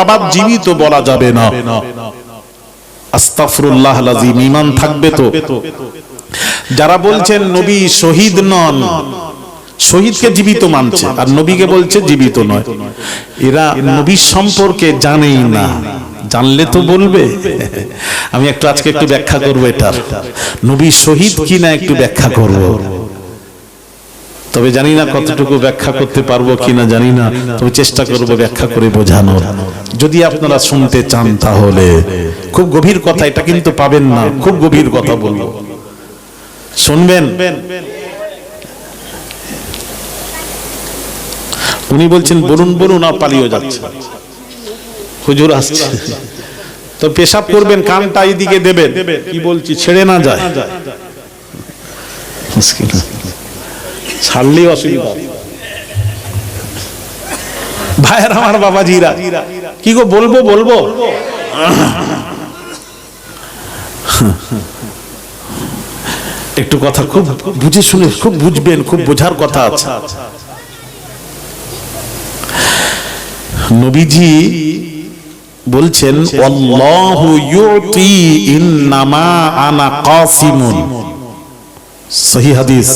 আবার জীবিত বলা যাবে না। আস্তাফরুল্লাহ লাজিম ইমান থাকবে তো। যারা বলছেন নবী শহীদ নন, শহীদকে জীবিত মানছে, আর নবীকে বলছে জীবিত নয়। এরা নবীর সম্পর্কে জানেই না। জানলে তো বলবে। আমি একটু আজকে একটু ব্যাখ্যা করব এটার। নবী শহীদ কিনা একটু ব্যাখ্যা করব। তবে জানি না কতটুকু ব্যাখ্যা করতে পারব কিনা জানি না। তবে চেষ্টা করব ব্যাখ্যা করে বোঝানোর। যদি আপনারা শুনতে চান তাহলে খুব গভীর কথা এটা কিন্তু পাবেন না। খুব গভীর কথা বলব শুনবেন। উনি বলছেন বলুন বলুন আর পালিয়ে যাচ্ছে। হুজুর আসছে। তো পেশাব করবেন কানটা এইদিকে দেবেন। কি বলছি ছেড়ে না যায়। মুশকিল। ছাড়লেই অসুবিধা। ভাইয়ের আমার বাবাজিরা। কি গো, বলব বলব? একটু কথা খুব বুঝে শুনে, খুব বুঝবেন, খুব বোঝার কথা আছে। নবীজি বলছেন, আল্লাহু ইউতি ইন্নামা আনা কাসিমুন। সহি হাদিস।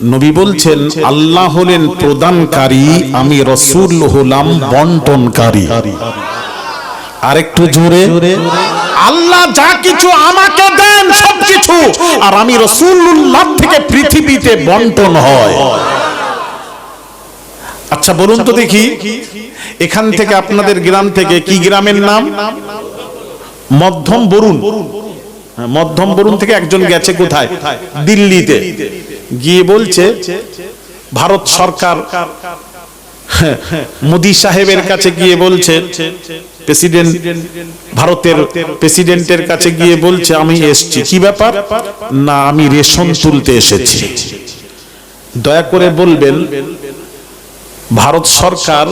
নবী বলছেন আল্লাহ হলেন প্রদানকারী আমি রসুল হলাম বন্টনকারী। আরেকটু জোরে আল্লাহ যা কিছু আমাকে দেন সবকিছু আর আমি রসুল্লাহ থেকে পৃথিবীতে বন্টন হয়। আচ্ছা বলুন তো দেখি এখান থেকে আপনাদের গ্রাম থেকে কি গ্রামের নাম? মধ্যম বরুণ। হ্যাঁ, মধ্যম বরুণ থেকে একজন গেছে কোথায়? দিল্লিতে। গিয়ে বলছে, ভারত সরকার মোদি সাহেবের কাছে গিয়ে বলছে, প্রেসিডেন্ট, ভারতের প্রেসিডেন্টের কাছে গিয়ে বলছে, আমি এসছি। কি ব্যাপার? না, আমি রেশন তুলতে এসেছি। দয়া করে বলবেন, ভারত সরকার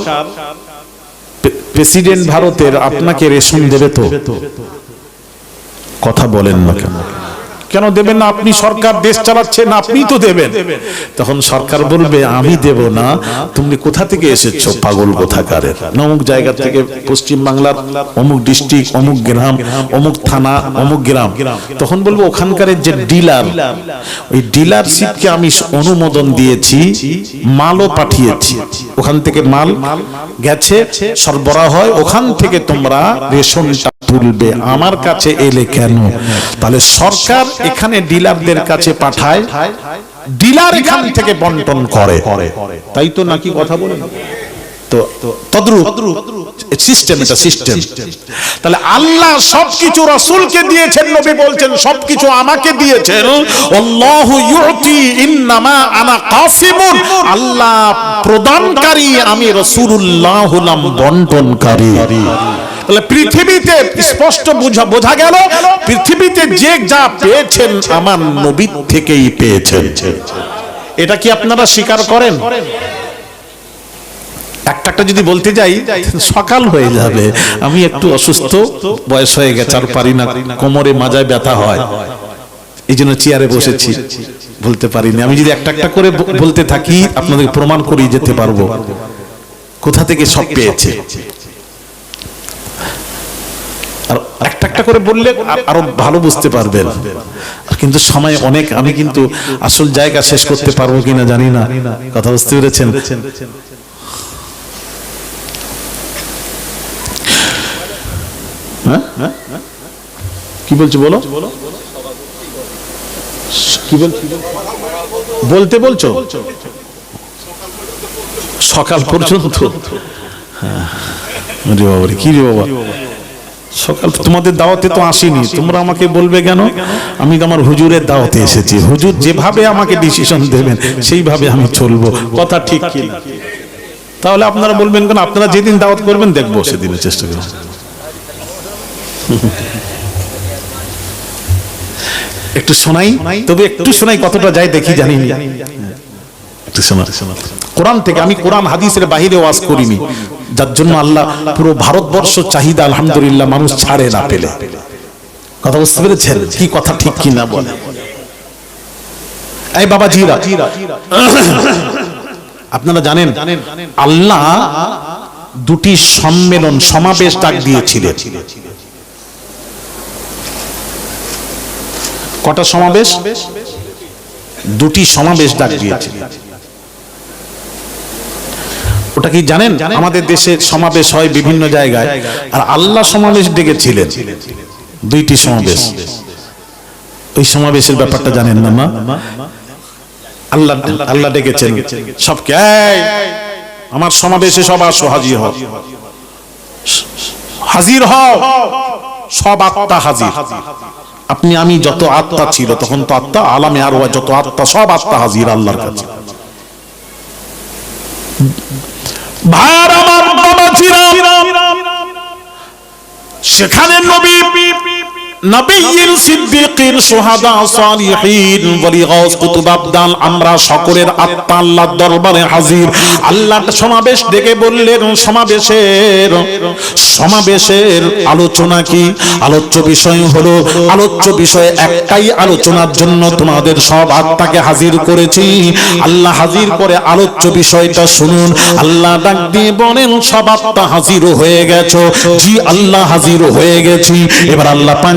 প্রেসিডেন্ট ভারতের আপনাকে রেশন দেবে তো? কথা বলেন না কেন? কেন দেবেন না? আপনি সরকার দেশ চালাচ্ছেন, আপনি তো দেবেন। তখন সরকার বলবে, আমি দেব না। তুমি কোথা থেকে এসেছ? পাগল কোথাকারের? অমুক জায়গা থেকে পশ্চিম বাংলার, অমুক ডিস্ট্রিক্ট, অমুক গ্রাম, অমুক থানা, অমুক গ্রাম। তখন বলব ওখানকার যে ডিলার, ওই ডিলারশিপকে আমি অনুমোদন দিয়েছি, মালও পাঠিয়েছি। ওখান থেকে মাল গেছে, সরবরাহ হয়, ওখান থেকে তোমরা রেশনটা তুলবে। আমার কাছে এলে কেন? তাহলে সরকার এখানে ডিলারদের কাছে পাঠায় ডিলার এখান থেকে বন্টন করে। তাই তো নাকি কথা বলেন তো তদ্রুপ সিস্টেম এটা সিস্টেম তাহলে আল্লাহ সবকিছু রাসূলকে দিয়েছেন নবী বলছেন সবকিছু আমাকে দিয়েছেন। আল্লাহু ইউতি ইন্নামা আনা কাসিমুন। আল্লাহ প্রদানকারী আমি রাসূলুল্লাহ হলাম বন্টনকারী। পৃথিবীতে স্পষ্ট বোঝা বোঝা গেল, পৃথিবীতে যে যা পেয়েছেন আমার নবী থেকেই পেয়েছেন। এটা কি আপনারা স্বীকার করেন? একটা একটা যদি বলতে যাই, সকাল হয়ে যাবে। আমি একটু অসুস্থ, বয়স হয়ে গেছে, আর পারি না। কোমরে, মাজায় ব্যথা হয়। এই জন্য চেয়ারে বসেছি। বলতে পারিনি। আমি যদি একটা একটা করে বলতে থাকি আপনাদের প্রমাণ করিয়ে যেতে পারব। কোথা থেকে সব পেয়েছে? আর একটা একটা করে বললে আর- ভালো বুঝতে পারবেন। কিন্তু সময় অনেক আমি কিন্তু আসল জায়গা শেষ করতে পারব কিনা জানি না। কথা বুঝতে পেরেছেন? হ্যাঁ? কি বলছো বলো? কি বল বলতে বলছো? সকাল পর্যন্ত? হ্যাঁ। আরে বাবা রে, কি রে বাবা? সকাল তো তোমাদের দাওয়াতে তো আসিনি। তোমরা আমাকে বলবে কেন? আমি তো আমার হুজুরের দাওয়াতে এসেছি। হুজুর যেভাবে আমাকে ডিসিশন দেবেন সেইভাবে আমি চলবো। কথা ঠিক কি তাহলে আপনারা বলবেন কেন? আপনারা যেদিন দাওয়াত করবেন দেখব সেদিনের চেষ্টা করব। একটু শোনাই? তবে একটু শোনাই কতটা যায় দেখি জানি না। কোরআন থেকে আমি কোরআন হাদিসের বাহিরে ওয়াজ করিনি। যার জন্য আল্লাহ পুরো ভারতবর্ষ চাহিদা, আলহামদুলিল্লাহ, মানুষ ছাড়ে না পেলে। কথা বুঝতে পেরেছেন? কি কথা ঠিক কি না বলে? এই বাবা জিরা, আপনারা জানেন, আল্লাহ দুটি সম্মেলন, সমাবেশ ডাক দিয়েছিলেন। কটা সমাবেশ? দুটি সমাবেশ ডাক দিয়েছিলেন। ওটা কি জানেন? আমাদের দেশে সমাবেশ হয় বিভিন্ন জায়গায়। আর আল্লাহ সমাবেশ ডেকেছিলেন। দুইটি সমাবেশ। ওই সমাবেশের ব্যাপারটা জানেন না মা আল্লাহ আল্লাহ ডেকেছেন সবকে "এই, আমার সমাবেশে সব আসো হাজির হও। হাজির হও সব আত্মা হাজির। আপনি আমি যত আত্মা ছিল তখন তো আত্মা আলামে আর যত আত্মা সব আত্মা হাজির আল্লাহর কাছে। ভাইয়ার আমার বাবা সেখানে নবী নবীর সিদ্দিকিন সুহাদা সালিহিন ওলি গাউস কুতুব আবদাল, আমরা সকলের আত্মা আল্লাহর দরবারে হাজির। আল্লাহ সমাবেশ ডেকে বললেন, সমাবেশের সমাবেশের আলোচনা কি? আলোচ্য বিষয় হলো, আলোচ্য বিষয় একটাই আলোচনার জন্য তোমাদের সব আত্মাকে হাজির করেছি। আল্লাহ হাজির করে আলোচ্য বিষয়টা শুনুন। আল্লাহ ডাক দিয়ে বলেন, সব আত্মা হাজির হয়ে গেছো। জি, আল্লাহ হাজির হয়ে গেছি। এবার আল্লাহ পাক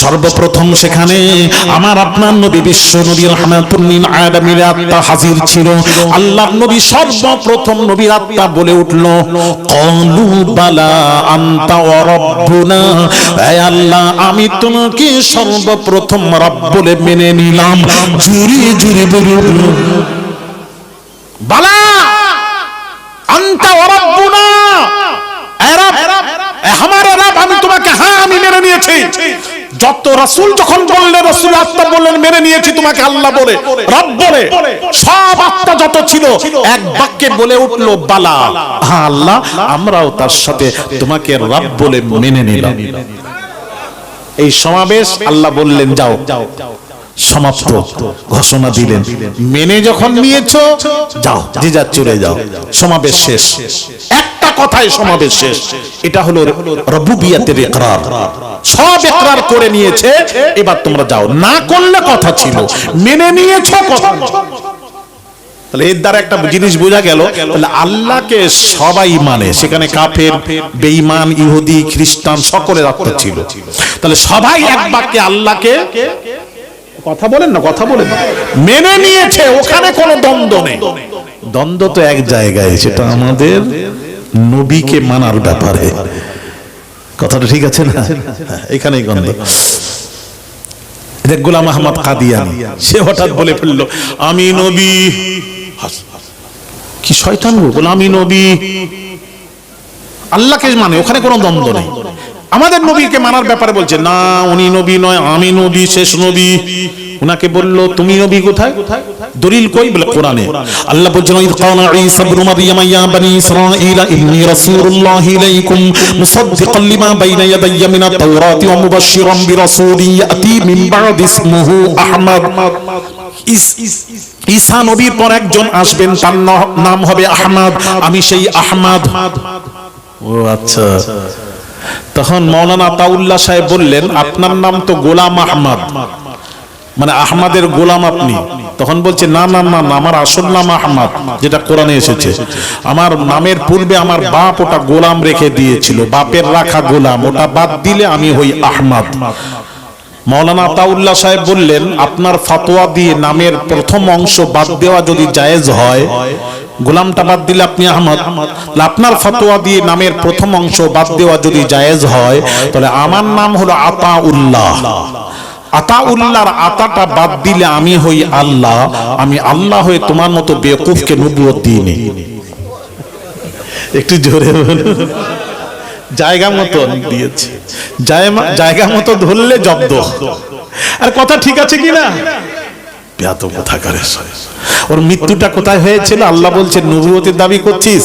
সর্বপ্রথম সেখানে আমার আপনার নবী বিশ্ব নবী রহমাতুল্লিল আলামিন আত্মা হাজির ছিল। আল্লাহর নবী সর্বপ্রথম নবীর আত্মা বলে উঠল, কলু বালা আনতা হে আল্লাহ, আমি তোমাকে সর্বপ্রথম রব বলে মেনে নিলাম। জুরি জুরি বলে উঠল বালা আনতা ওয়া রাব্বুনা এ রব, এ আমার রব আমি তোমাকে হ্যাঁ আমি মেনে নিয়েছি যত রাসূল যখন বললেন রাসূল আত্মা বললেন, মেনে নিয়েছি তোমাকে আল্লাহ বলে, রব বলে, সব আত্মা যত ছিল, এক বাক্যে বলে উঠল, বালা। হ্যাঁ আল্লাহ, আমরাও তার সাথে তোমাকে রব বলে মেনে নিলাম। এই সমাবেশ আল্লাহ বললেন, যাও। সমাপ্ত, ঘোষণা দিলেন। মেনে যখন নিয়েছো, যাও, যে যা চলে যাও। সমাবেশ শেষ। একটা কথায় সমাবেশ শেষ। এটা হলো রবুবিয়াতের ইকরার। সব ইকরার করে নিয়েছে, এবার তোমরা যাও। না করলে কথা ছিল। মেনে নিয়েছো কথা। তাহলে এর দ্বারা একটা জিনিস বোঝা গেল, তাহলে আল্লাহকে সবাই মানে। সেখানে কাফের ইহুদি, খ্রিস্টান সকলের আত্মা ছিল। তাহলে সবাই এক বাক্যে আল্লাহকে কথা বলেন না, কথা বলেন। মেনে নিয়েছে, ওখানে কোনো দ্বন্দ্ব নেই। দ্বন্দ্ব তো এক জায়গায়, সেটা আমাদের নবীকে মানার ব্যাপারে। কথাটা ঠিক আছে না? এখানেই গন্ধ। গোলাম আহমদ কাদিয়ানি, সে হঠাৎ বলে ফেলল, আমি নবী। কি শয়তান গো? আমি নবী। আল্লাহকে মানে ওখানে কোনো দ্বন্দ্ব নেই। আমাদের নবীকে মানার ব্যাপারে বলছে, না, উনি নবী নয়, আমি নবী, শেষ নবী। উনাকে বলল, তুমি নবী কোথায় কোথায়? দলিল কই বলে কোরআনে? আল্লাহ বলছেন ইদ কানা ঈসা ইবনে মারইয়াম, ইয়া বনি ইসরাঈল, ইন্নী রাসূলুল্লাহ ইলাইকুম মুসাদ্দিকান লিমা বাইনা ইয়াদাইয়া মিনাত তাওরাতি ওয়া মুবাশশিরান বিরাসূলিন ইয়াতি মিন বা'দি ইসমুহু আহমদ। ঈসা নবীর পর একজন আসবেন, তার নাম হবে আহমদ। আমি সেই আহমদ। ও আচ্ছা। তখন মৌলানা তাউল্লাহ সাহেব বললেন, আপনার নাম তো গোলাম আহমদ। মানে আহমদের গোলাম আপনি। তখন বলছে, না না না আমার আসল নাম আহমাদ, যেটা কোরআনে এসেছে। আমার নামের পূর্বে আমার বাপ ওটা গোলাম রেখে দিয়েছিল। বাপের রাখা গোলাম, ওটা বাদ দিলে আমি হই আহমদ। মৌলানা আতাউল্লাহ সাহেব বললেন, আপনার ফাতোয়া দিয়ে নামের প্রথম অংশ বাদ দেওয়া যদি জায়েজ হয়, গোলামটা বাদ দিলে আপনি আহমদ। আপনার ফতোয়া দিয়ে নামের প্রথম অংশ বাদ দেওয়া যদি জায়েজ হয়, তাহলে আমার নাম হলো আতাউল্লাহ। আতাউল্লাহর আতাটা বাদ দিলে আমি হই আল্লাহ, আমি আল্লাহ হয়ে তোমার মতো বেকুফকে নবুয়ত দিইনি। একটু জোরে জায়গা মতো দিয়েছে। জায়গা মতো ধরলে জব্দ। আর কথা ঠিক আছে কি না? ব্যাত কথা করে ওর মৃত্যুটা কোথায় হয়েছিল? আল্লাহ বলছে, নবুয়তের দাবি করছিস?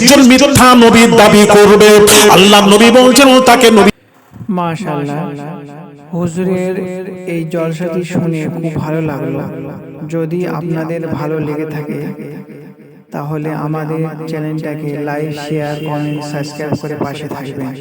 জন মিথ্যা নবীর দাবি করবে। আল্লাহ নবী বলছেন তাকে নবী মাশাআল্লাহ। হুজুরের এই জলসাটি শুনে খুব ভালো লাগল। যদি আপনাদের ভালো লেগে থাকে, তাহলে আমাদের চ্যানেলটাকে লাইক, শেয়ার, কমেন্ট, সাবস্ক্রাইব করে পাশে থাকবেন।